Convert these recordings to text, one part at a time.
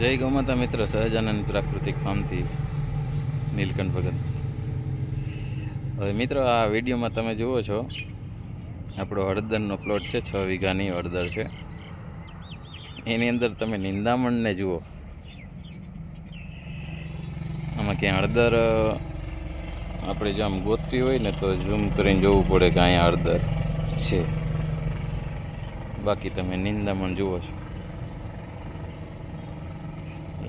જય ગૌમાતા મિત્ર સહજાનંદ પ્રાકૃતિક ફાર્મથી નીલકંઠ ભગત. હવે મિત્રો, આ વિડીયોમાં તમે જુઓ છો, આપણો હળદરનો પ્લોટ છે, છ વીઘાની હળદર છે. એની અંદર તમે નિંદામણને જુઓ. આમાં ક્યાં હળદર આપણે જો આમ ગોતવી હોય ને તો ઝૂમ કરીને જોવું પડે કે અહીંયા હળદર છે. બાકી તમે નિંદામણ જુઓ છો.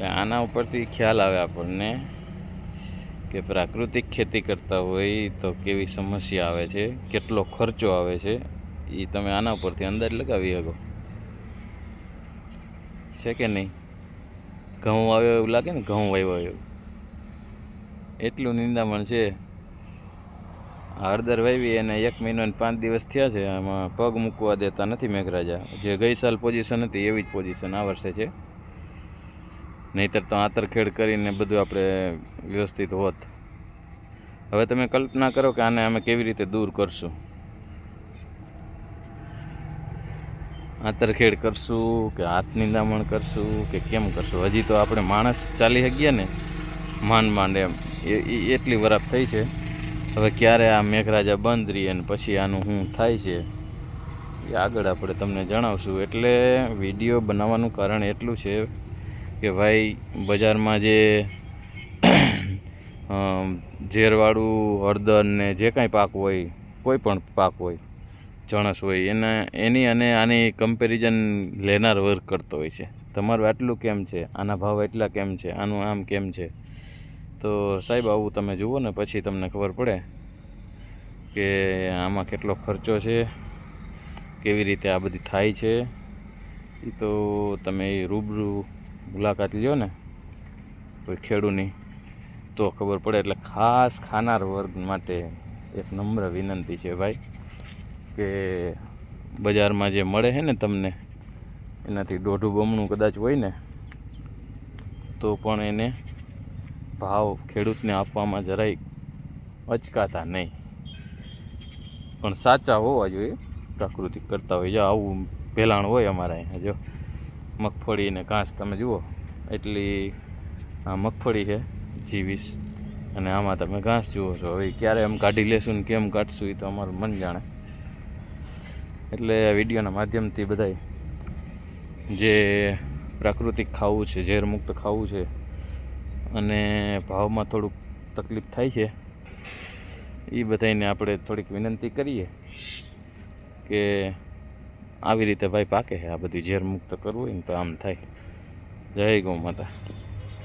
આના ઉપરથી ખ્યાલ આવે આપણને કે પ્રાકૃતિક ખેતી કરતા હોય તો કેવી સમસ્યા આવે છે, કેટલો ખર્ચો આવે છે એ તમે આના ઉપરથી અંદાજ લગાવી શકો. છે કે નહીં? ઘઉં આવ્યો એવું લાગે ને, ઘઉં વાવ્યો એવું. એટલું નિંદામણ છે. હળદર વાવી અને એક મહિનો અને પાંચ દિવસ થયા છે, આમાં પગ મૂકવા દેતા નથી મેઘરાજા. જે ગઈ સાલ પોઝિશન હતી એવી જ પોઝિશન આ વર્ષે છે. નહીતર તો આંતરખેડ કરીને બધું આપણે વ્યવસ્થિત હોત. હવે તમે કલ્પના કરો કે આને અમે કેવી રીતે દૂર કરશું. આંતરખેડ કરશું કે હાથ નિંદામણ કરશું કે કેમ કરશું? હજી તો આપણે માણસ ચાલી શકીએ ને, માંડ માંડ એમ. એટલી વરાપ થઈ છે. હવે ક્યારે આ મેઘરાજા બંધ રહીએ અને પછી આનું શું થાય છે, એ આગળ આપણે તમને જણાવશું. એટલે વીડિયો બનાવવાનું કારણ એટલું છે કે ભાઈ, બજારમાં જે ઝેરવાળું, હળદર ને જે કાંઈ પાક હોય, કોઈ પણ પાક હોય, ચણસ હોય, એના, એની અને આની કમ્પેરિઝન લેનાર વર્ક કરતો હોય છે. તમારું આટલું કેમ છે? આના ભાવ એટલા કેમ છે? આનું આમ કેમ છે? તો સાહેબ, આવું તમે જુઓ ને, પછી તમને ખબર પડે કે આમાં કેટલો ખર્ચો છે, કેવી રીતે આ બધી થાય છે. એ તો તમે રૂબરૂ મુલાકાત લ્યો ને. કોઈ ખેડૂની. તો ખબર પડે એટલે ખાસ ખાનાર વર્ગ માટે એક નમ્ર વિનંતી છે ભાઈ, કે બજારમાં જે મળે છે ને તમને, એનાથી દોઢું બમણું કદાચ હોય ને, તો પણ એને ભાવ ખેડૂતને આપવામાં જરાય અચકાતા નહીં. પણ સાચા હોવા જોઈએ, પ્રાકૃતિક કરતા હોય. જો આવું ભેલાણ હોય અમારા અહીંયા, જો. મગફળી ને ઘાસ તમે જુઓ, એટલી, આ મગફળી છે, જીવીસ. અને આમાં તમે ઘાસ જુઓ છો. હવે ક્યારે એમ કાઢી લેશું ને કેમ કાઢશું એ તો અમારું મન જાણે. એટલે વિડીયોના માધ્યમથી બધાય જે પ્રાકૃતિક ખાવું છે, ઝેરમુક્ત ખાવું છે, અને ભાવમાં થોડુંક તકલીફ થાય છે એ બધાને આપણે થોડીક વિનંતી કરીએ કે આવી રીતે ભાઈ પાકે છે. આ બધી ઝેર મુક્ત કરવું હોય ને તો આમ થાય. જય ગૌ માતા.